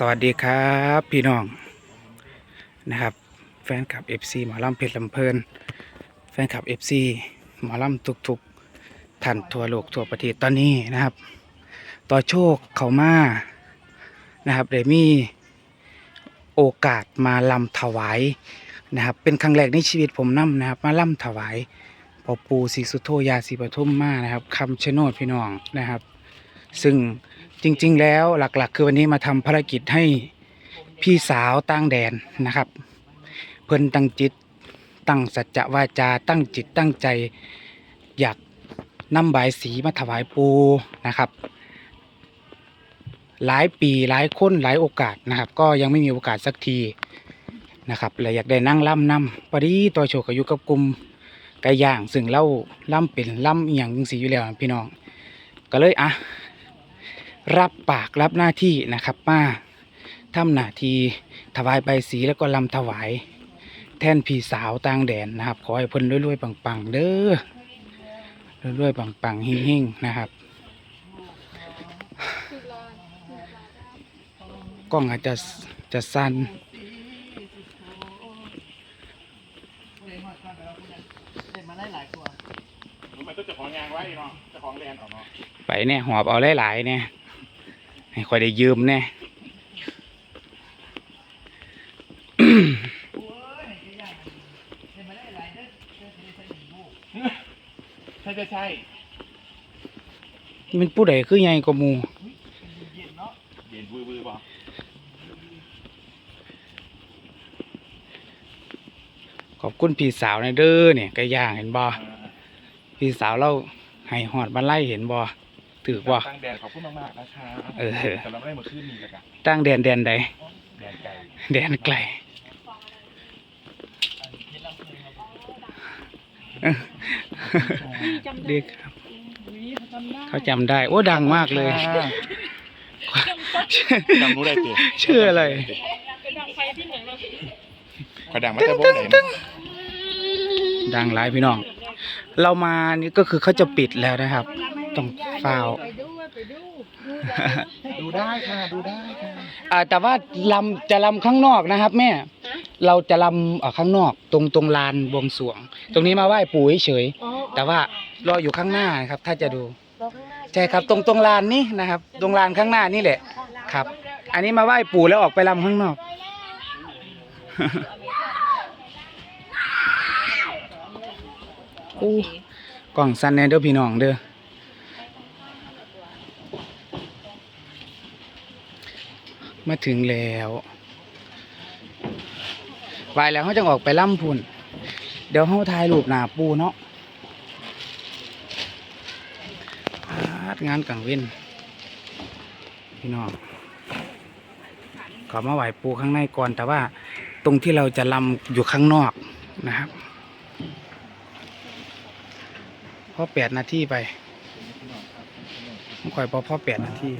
สวัสดีครับพี่น้องนะครับ แฟนคลับ FC หมอลำเพชรลำเพลิน แฟนคลับ FC หมอลำทุกๆท่านทั่วโลกทั่วประเทศตอนนี้นะครับ ต่อโชคเขามานะครับได้มีโอกาสมาลำถวายนะครับ เป็นครั้งแรกในชีวิตผมนํนะครับ มาลำถวายปอปูศรีสุโธยาศรีปทุมมานะครับคำชะโนดพี่น้องนะครับ ซึ่ง จริง ๆ แล้วหลักๆ คือวันนี้มาทำภารกิจให้พี่สาวตั้งแดนนะครับ เพิ่นตั้งจิตตั้งสัจจะวาจาตั้งจิตตั้งใจอยากนำบายสีมาถวายปูนะครับ หลายปีหลายคนหลายโอกาสนะครับ ก็ยังไม่มีโอกาสสักทีนะครับเลยอยากได้นั่งล่ำนำพอดีตัวโชก็อยู่กับกลุ่มไก่ย่าง ซึ่งเล่าล่ำเป็นล่ำเอหย่างจังสีอยู่แล้วพี่น้อง ก็เลยอะ รับปากรับหน้าที่นะครับมาทำหน้าที่ถวายใบสีแล้วก็ลำถวาย แท่นพี่สาวต่างแดนนะครับ ขอให้เพิ่นรวยๆปังๆเด้อรวยๆปังๆเฮงๆนะครับกล้องอาจจะจะสั้นมันต้องจะของยางไว้เนาะจะของแลนออกเนาะไปเนี่ยหอบเอาหลายๆเนี่ย ให้คอยได้ยืมเนี่ยใช่ใช่ใช่มันผู้ใดคือใหญ่กว่าหมูเย็นเนาะเย็นวือวือป่ะขอบคุณพี่สาวในเด้อเนี่ยไก่ย่างเห็นบ่พี่สาวเราให้หอดมาไล่เห็นบ่ ถือบ่ตั้งแดดขอบคุณมากๆนะคะเออแต่เราไม่ได้มาขึ้นนี่แล้วกันตั้งแดนแดนใดแดดไก่แดนไกลเด็กครับเขาจำได้ โอ้ดังมากเลยจำรู้ได้ตีชื่ออะไรขอดังมาแต่โบ้ไหนนะดังหลายพี่น้อง เรามานี่ก็คือเขาจะปิดแล้วนะครับ ต้องฟาวดูได้ค่ะดูได้ค่ะอ่าแต่ว่าลำจะลำข้างนอกนะครับ แม่ เราจะลำเอ่อข้างนอก ตรงตรงลานบวงสรวง ตรงนี้มาไหว้ปู่เฉยๆแต่ว่ารออยู่ข้างหน้านะครับ ถ้าจะดูใช่ครับ ตรงตรงลานนี้นะครับ ตรงลานข้างหน้านี่แหละ ครับ อันนี้มาไหว้ปู่แล้วออกไปลำข้างนอก อู้กล่องสั้นแน่เด้อพี่น้องเด้อ มาถึงแล้วไปแล้วเขาจะออกไปล่ำพุ่น เดี๋ยวเขาถ่ายรูปหนาปูเนาะงานกลางเว้นพี่น้องขอมาไหวปูข้างในก่อน แต่ว่าตรงที่เราจะลำอยู่ข้างนอกนะครับพอแปดนาทีไปผมคอยพอพอแปดนาที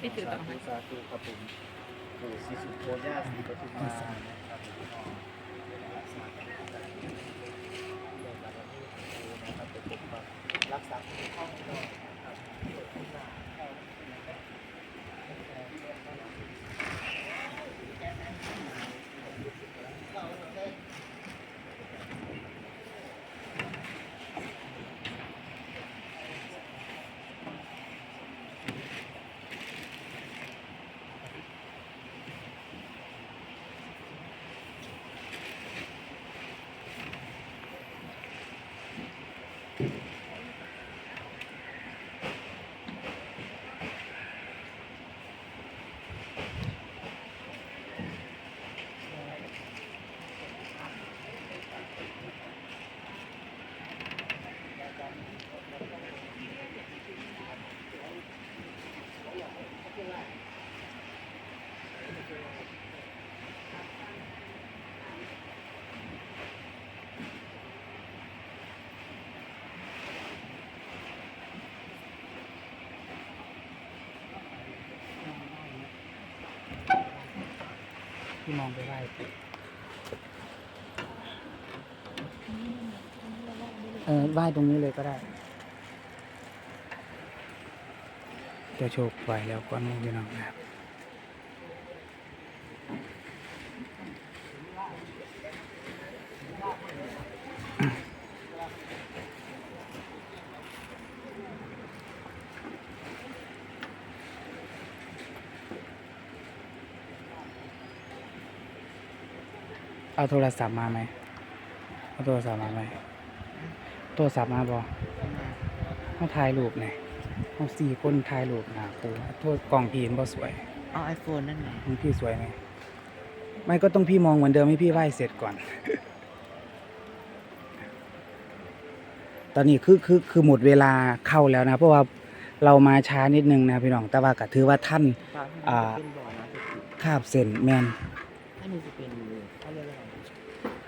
ไปถือต่อไหมสาธุครับ ปู่ศรีสุโธย่าศรีปทุมมานะครับรักษาข้องนอกนะครับ ที่มองไปได้เออไหว้ตรงนี้เลยก็ได้ จะโชคไหวแล้วก็นู่นพี่น้องนะครับ เอาโทรศัพท์มาไหมเอาโทรศัพท์มาไหมโทรศัพท์มาบอเขาถ่ายรูปไงเขาสี่คนถ่ายรูปหนาปูโทษกล่องพี่เห็นบ่สวยเอาไอโฟนนั่นไงมึงพี่สวยไหมไม่ก็ต้องพี่มองเหมือนเดิมให้พี่ไหว้เสร็จก่อน ตอนนี้คือคือคือหมดเวลาเข้าแล้วนะ เพราะว่าเรามาช้านิดนึงนะพี่น้องแต่ว่าก็ถือว่าท่านฟ้าอ่าเป็นบ่อนะจะติดคาบเส้นแมน ถ้ามันจะเป็นเขาเรียกว่าอะ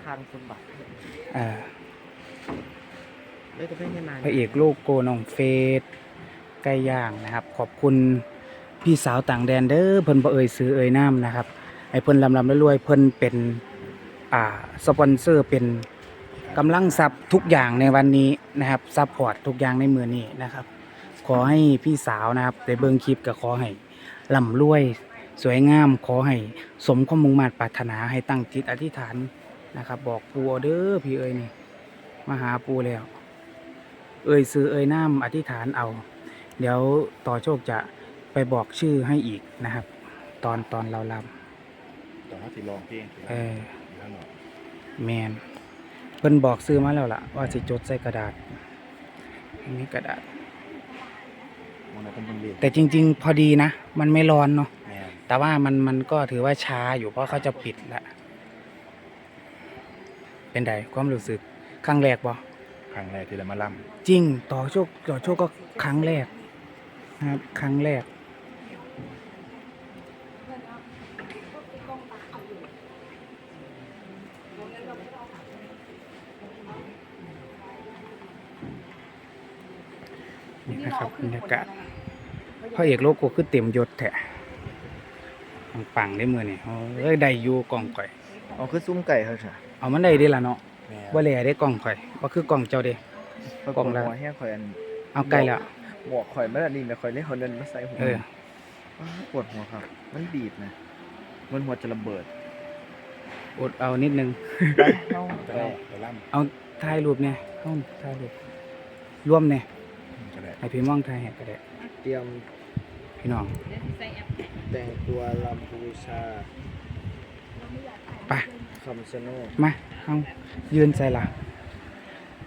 คางสมบัติอ่อเลยก็ไม่ให้มาพระเอกโลโกน้องเฟสไก่ย่างนะครับ ขอบคุณพี่สาวต่างแดนเด้อเพิ่นบ่เอ่ยซื้อเอ่ยน้ำนะครับไอ้เพิ่นลำลำรวยเพิ่นเป็นอ่าสปอนเซอร์เป็นกำลังทรัพย์ทุกอย่างในวันนี้นะครับซัพพอร์ตทุกอย่างในมือนี้นะครับ ขอให้พี่สาวนะครับได้เบิ่งคลิปก็ขอให้ร่ำรวย สวยงามขอให้สมความมุ่งมั่นปรารถนาให้ตั้งจิตอธิษฐานนะครับ บอกปูเอาเด้อพี่เอ้ยนี่มาหาปูแล้ว เอ่ยซื้อเอ่ยน้ำอธิษฐานเอา เดี๋ยวต่อโชคจะไปบอกชื่อให้อีกนะครับ ตอนตอนเราลตอนเขาสิลองเพลงำเออข้างนอกแมนเพิ่นบอกซื้อมาแล้วล่ะ ว่าสิจดใส่กระดาษอันนี้กระดาษมันเป็นเป็นเรียนแต่จริง ๆ พอดีนะ มันไม่ร้อนเนาะ แม่แต่ว่ามันมันก็ถือว่าช้าอยู่เพราะเขาจะปิดละเป็นไดความรู้สึกครั้งแรกบ่ครั้งแรกที่เรามาล่จริง ต่อโชคต่อโชคก็ครั้งแรกนะครับ ครั้งแรก นี่นะครับบรรยากาศพระเอกโลโก้คือเต็มยศแท้ ปังๆได้มือนี่เอ้ยได้อยู่กล่องข่อยอ๋อคือซุ้มไก่เขาใช่เอามันได้เด้ล่ะเนาะำแม่บ่แลได้กล่องข่อยบ่คือกล่องเจ้าเด้กล่องละหัวแห้งข่อยอันเอาใกล้แล้วหมวกข่อยไม่ได้นี่นะข่อยเล่นเขาเดินมาใส่หัวเออว้าวปวดหัวครับ มันบีบนะมันหัวจะระเบิดอดเอานิดนึงได้เข้าแต่ไปเราไปล่เอาถ่ายรูปเนี่ยเฮาถ่ายรูปร่วมเนี่ยำก็ได้ให้พี่มองถ่ายให้ก็ได้เตรียมพี่น้อง แต่งตัวลำบูชาไปคำชะโนดมาเฮายืนใส่ล่ะ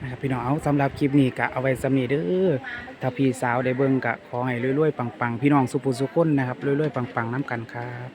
นะครับพี่น้องเอาสำหรับคลิปนี้ก็เอาไว้สำนี้เด้อถ้าพี่สาวได้เบิ่งก็ขอให้รวยๆปังๆ พี่น้องสุภุสุคนนะครับรวยๆปังๆน้ำกันครับ